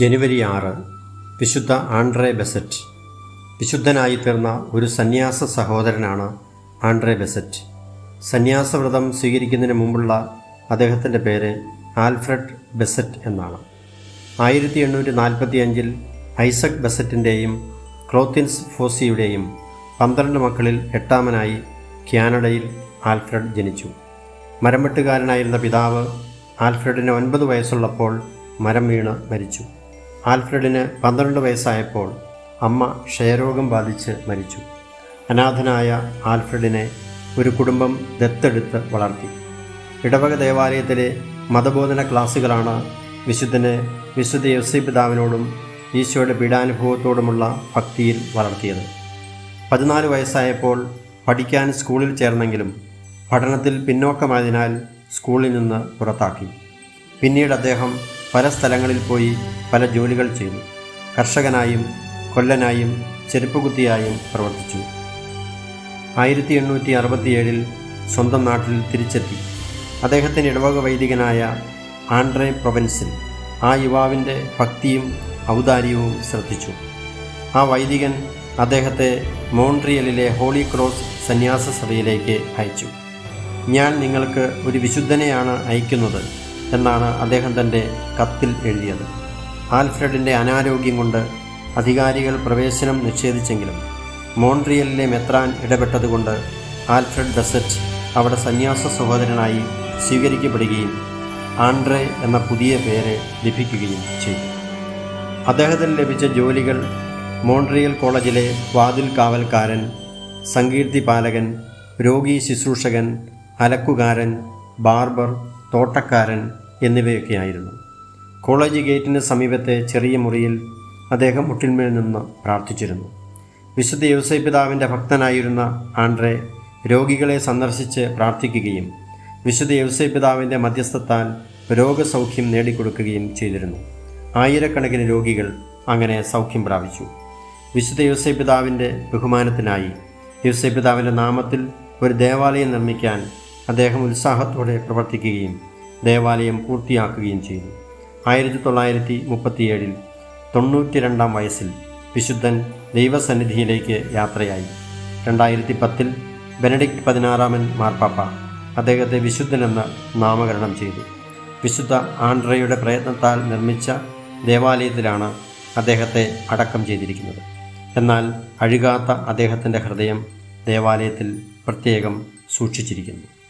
ജനുവരി ആറ് വിശുദ്ധ ആൻഡ്രേ ബെസറ്റ്. വിശുദ്ധനായി തീർന്ന ഒരു സന്യാസ സഹോദരനാണ് ആൻഡ്രേ ബെസറ്റ്. സന്യാസവ്രതം സ്വീകരിക്കുന്നതിന് മുമ്പുള്ള അദ്ദേഹത്തിന്റെ പേര് ആൽഫ്രഡ് ബെസറ്റ് എന്നാണ്. ആയിരത്തി എണ്ണൂറ്റി നാൽപ്പത്തി അഞ്ചിൽ ഐസക് ബെസറ്റിന്റെയും ക്ലോത്തിൻസ് ഫോസിയുടെയും പന്ത്രണ്ട് മക്കളിൽ എട്ടാമനായി കാനഡയിൽ ആൽഫ്രഡ് ജനിച്ചു. മരമെട്ടുകാരനായിരുന്ന പിതാവ് ആൽഫ്രഡിന് ഒൻപത് വയസ്സുള്ളപ്പോൾ മരം വീണ് മരിച്ചു. ആൽഫ്രഡിന് പന്ത്രണ്ട് വയസ്സായപ്പോൾ അമ്മ ക്ഷയരോഗം ബാധിച്ച് മരിച്ചു. അനാഥനായ ആൽഫ്രഡിനെ ഒരു കുടുംബം ദത്തെടുത്ത് വളർത്തി. ഇടവക ദേവാലയത്തിലെ മതബോധന ക്ലാസ്സുകളാണ് വിശുദ്ധനെ വിശുദ്ധ യോസി പിതാവിനോടും ഈശോയുടെ പീഡാനുഭവത്തോടുമുള്ള ഭക്തിയിൽ വളർത്തിയത്. പതിനാല് വയസ്സായപ്പോൾ പഠിക്കാൻ സ്കൂളിൽ ചേർന്നെങ്കിലും പഠനത്തിൽ പിന്നോക്കമായതിനാൽ സ്കൂളിൽ നിന്ന് പുറത്താക്കി. പിന്നീട് അദ്ദേഹം പല സ്ഥലങ്ങളിൽ പോയി പല ജോലികൾ ചെയ്തു. കർഷകനായും കൊല്ലനായും ചെരുപ്പുകുത്തിയായും പ്രവർത്തിച്ചു. ആയിരത്തി എണ്ണൂറ്റി അറുപത്തിയേഴിൽ സ്വന്തം നാട്ടിൽ തിരിച്ചെത്തി. അദ്ദേഹത്തിന് ഇടവക വൈദികനായ ആൻഡ്രെ പ്രൊവൻസിൽ ആ യുവാവിന്റെ ഭക്തിയും ഔദാര്യവും ശ്രദ്ധിച്ചു. ആ വൈദികൻ അദ്ദേഹത്തെ മോൺട്രിയലിലെ ഹോളി ക്രോസ് സന്യാസ സഭയിലേക്ക് അയച്ചു. ഞാൻ നിങ്ങൾക്ക് ഒരു വിശുദ്ധനെയാണ് അയക്കുന്നത്. എന്നാണ് അദ്ദേഹം തന്റെ കത്തിൽ എഴുതിയത്. ആൽഫ്രഡിന്റെ അനാരോഗ്യം കൊണ്ട് അധികാരികൾ പ്രവേശനം നിഷേധിച്ചെങ്കിലും മോൺട്രിയലിലെ മെത്രാൻ ഇടപെട്ടതുകൊണ്ട് ആൽഫ്രഡ് ബസറ്റ് അവിടെ സന്യാസ സഹോദരനായി സ്വീകരിക്കപ്പെടുകയും ആൻഡ്രെ എന്ന പുതിയ പേര് ലഭിക്കുകയും ചെയ്തു. അദ്ദേഹത്തിന് ലഭിച്ച ജോലികൾ മോൺട്രിയൽ കോളേജിലെ വാതിൽ കാവൽക്കാരൻ സങ്കീർത്തി പാലകൻ രോഗി ശുശ്രൂഷകൻ അലക്കുകാരൻ ബാർബർ തോട്ടക്കാരൻ എന്നിവയൊക്കെയായിരുന്നു. കോളേജ് ഗേറ്റിന് സമീപത്തെ ചെറിയ മുറിയിൽ അദ്ദേഹം മുട്ടിന്മേൽ നിന്ന് പ്രാർത്ഥിച്ചിരുന്നു. വിശുദ്ധ യോസൈ പിതാവിന്റെ ഭക്തനായിരുന്ന ആൻഡ്രെ രോഗികളെ സന്ദർശിച്ച് പ്രാർത്ഥിക്കുകയും വിശുദ്ധ യോസൈ പിതാവിന്റെ മധ്യസ്ഥത്താൽ രോഗസൗഖ്യം നേടിക്കൊടുക്കുകയും ചെയ്തിരുന്നു. ആയിരക്കണക്കിന് രോഗികൾ അങ്ങനെ സൗഖ്യം പ്രാപിച്ചു. വിശുദ്ധ യോസൈ പിതാവിന്റെ ബഹുമാനത്തിനായി യോസൈ പിതാവിന്റെ നാമത്തിൽ ഒരു ദേവാലയം നിർമ്മിക്കാൻ അദ്ദേഹം ഉത്സാഹത്തോടെ പ്രവർത്തിക്കുകയും ദേവാലയം പൂർത്തിയാക്കുകയും ചെയ്തു. ആയിരത്തി തൊള്ളായിരത്തി മുപ്പത്തിയേഴിൽ തൊണ്ണൂറ്റി രണ്ടാം വയസ്സിൽ വിശുദ്ധൻ ദൈവസന്നിധിയിലേക്ക് യാത്രയായി. രണ്ടായിരത്തി പത്തിൽ ബെനഡിക്ട് പതിനാറാമൻ മാർപ്പാപ്പ അദ്ദേഹത്തെ വിശുദ്ധനെന്ന് നാമകരണം ചെയ്തു. വിശുദ്ധ ആൻഡ്രയുടെ പ്രയത്നത്താൽ നിർമ്മിച്ച ദേവാലയത്തിലാണ് അദ്ദേഹത്തെ അടക്കം ചെയ്തിരിക്കുന്നത്. എന്നാൽ അഴുകാത്ത അദ്ദേഹത്തിന്റെ ഹൃദയം ദേവാലയത്തിൽ പ്രത്യേകം സൂക്ഷിച്ചിരിക്കുന്നു.